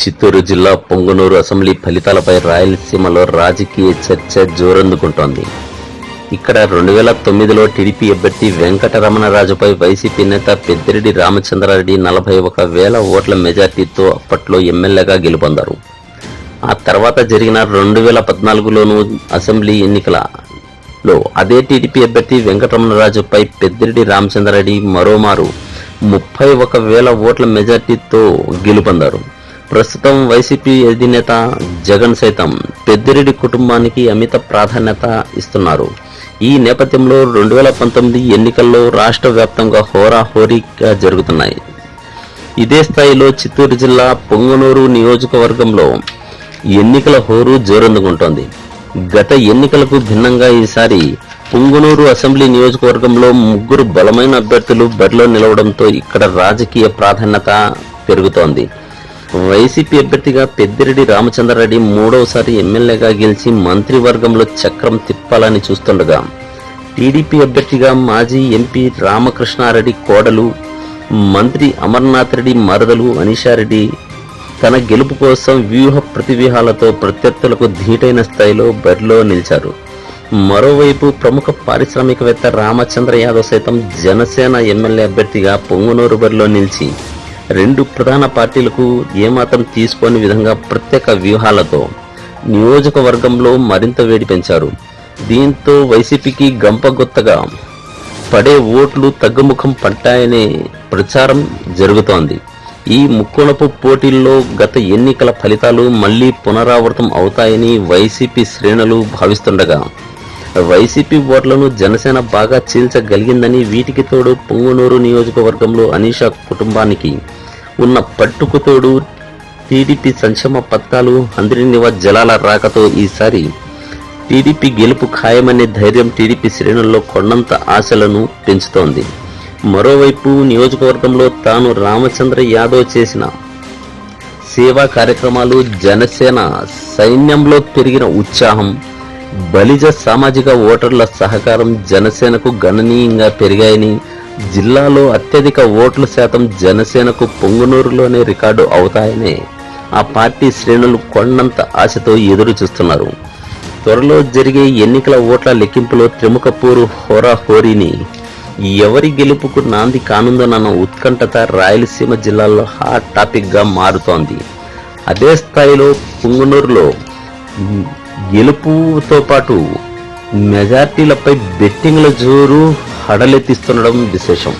చిత్తూరు జిల్లా పొంగునూరు అసెంబ్లీ ఫలితాలపై రాయలసీమలో రాజకీయ చర్చ జోరందుకుంటోంది. ఇక్కడ రెండు వేల తొమ్మిదిలో టీడీపీ అభ్యర్థి వెంకటరమణరాజుపై వైసీపీ నేత పెద్దిరెడ్డి రామచంద్రారెడ్డి నలభై ఒక వేల ఓట్ల మెజార్టీతో అప్పట్లో ఎమ్మెల్యేగా గెలుపొందారు. ఆ తర్వాత జరిగిన రెండు వేల పద్నాలుగులోనూ అసెంబ్లీ ఎన్నికలలో అదే టీడీపీ అభ్యర్థి వెంకటరమణరాజుపై పెద్దిరెడ్డి రామచంద్రారెడ్డి మరోమారు ముప్పై ఒక వేల ఓట్ల మెజార్టీతో గెలుపొందారు. ప్రస్తుతం వైసీపీ అధినేత జగన్ సైతం పెద్దిరెడ్డి కుటుంబానికి అమిత ప్రాధాన్యత ఇస్తున్నారు. ఈ నేపథ్యంలో రెండు వేల పంతొమ్మిది ఎన్నికల్లో రాష్ట్ర వ్యాప్తంగా హోరాహోరీగా జరుగుతున్నాయి. ఇదే స్థాయిలో చిత్తూరు జిల్లా పొంగనూరు నియోజకవర్గంలో ఎన్నికల హోరు జోరందుకుంటోంది. గత ఎన్నికలకు భిన్నంగా ఈసారి పుంగునూరు అసెంబ్లీ నియోజకవర్గంలో ముగ్గురు బలమైన అభ్యర్థులు బరిలో నిలవడంతో ఇక్కడ రాజకీయ ప్రాధాన్యత పెరుగుతోంది. వైసీపీ అభ్యర్థిగా పెద్దిరెడ్డి రామచంద్రారెడ్డి మూడవసారి ఎమ్మెల్యేగా గెలిచి మంత్రివర్గంలో చక్రం తిప్పాలని చూస్తుండగా టీడీపీ అభ్యర్థిగా మాజీ ఎంపీ రామకృష్ణారెడ్డి కోడలు మంత్రి అమర్నాథ్ రెడ్డి మరదలు అనిషారెడ్డి తన గెలుపు కోసం వ్యూహ ప్రతివ్యూహాలతో ప్రత్యర్థులకు ధీటైన స్థాయిలో బరిలో నిలిచారు. మరోవైపు ప్రముఖ పారిశ్రామికవేత్త రామచంద్ర యాదవ్ సైతం జనసేన ఎమ్మెల్యే అభ్యర్థిగా పొంగునూరు బరిలో నిలిచి రెండు ప్రధాన పార్టీలకు ఏమాత్రం తీసుకోని విధంగా ప్రత్యేక వ్యూహాలతో నియోజకవర్గంలో మరింత వేడి పెంచారు. దీంతో వైసీపీకి గంపగొత్తగా పడే ఓట్లు తగ్గుముఖం పట్టాయనే ప్రచారం జరుగుతోంది. ఈ ముక్కోణపు పోటీల్లో గత ఎన్నికల ఫలితాలు మళ్ళీ పునరావృతం అవుతాయని వైసీపీ శ్రేణులు భావిస్తుండగా వైసీపీ ఓట్లను జనసేన బాగా చీల్చగలిగిందని వీటికి తోడు పొంగునూరు నియోజకవర్గంలో అనీషా కుటుంబానికి ఉన్న పట్టుకు తోడు టీడీపీ సంక్షేమ పథకాలు అందరినివ జలాల రాకతో ఈసారి టీడీపీ గెలుపు ఖాయమనే ధైర్యం టీడీపీ శ్రేణుల్లో కొండంత ఆశలను పెంచుతోంది. మరోవైపు నియోజకవర్గంలో తాను రామచంద్ర యాదవ్ చేసిన సేవా కార్యక్రమాలు జనసేన సైన్యంలో పెరిగిన ఉత్సాహం బలిజ సామాజిక ఓటర్ల సహకారం జనసేనకు గణనీయంగా పెరిగాయని జిల్లాలో అత్యధిక ఓట్ల శాతం జనసేనకు పొంగునూరులోనే రికార్డు అవుతాయని ఆ పార్టీ శ్రేణులు కొండంత ఆశతో ఎదురు చూస్తున్నారు త్వరలో జరిగే ఎన్నికల ఓట్ల లెక్కింపులో త్రిముఖపూరు హోరాహోరీని ఎవరి గెలుపుకు నాంది కానుందన్న ఉత్కంఠత రాయలసీమ జిల్లాలో హాట్ టాపిక్గా మారుతోంది. అదే స్థాయిలో పొంగునూరులో గెలుపుతో పాటు మెజార్టీలపై బెట్టింగ్ల జోరు హడలెత్తిస్తుండడం విశేషం.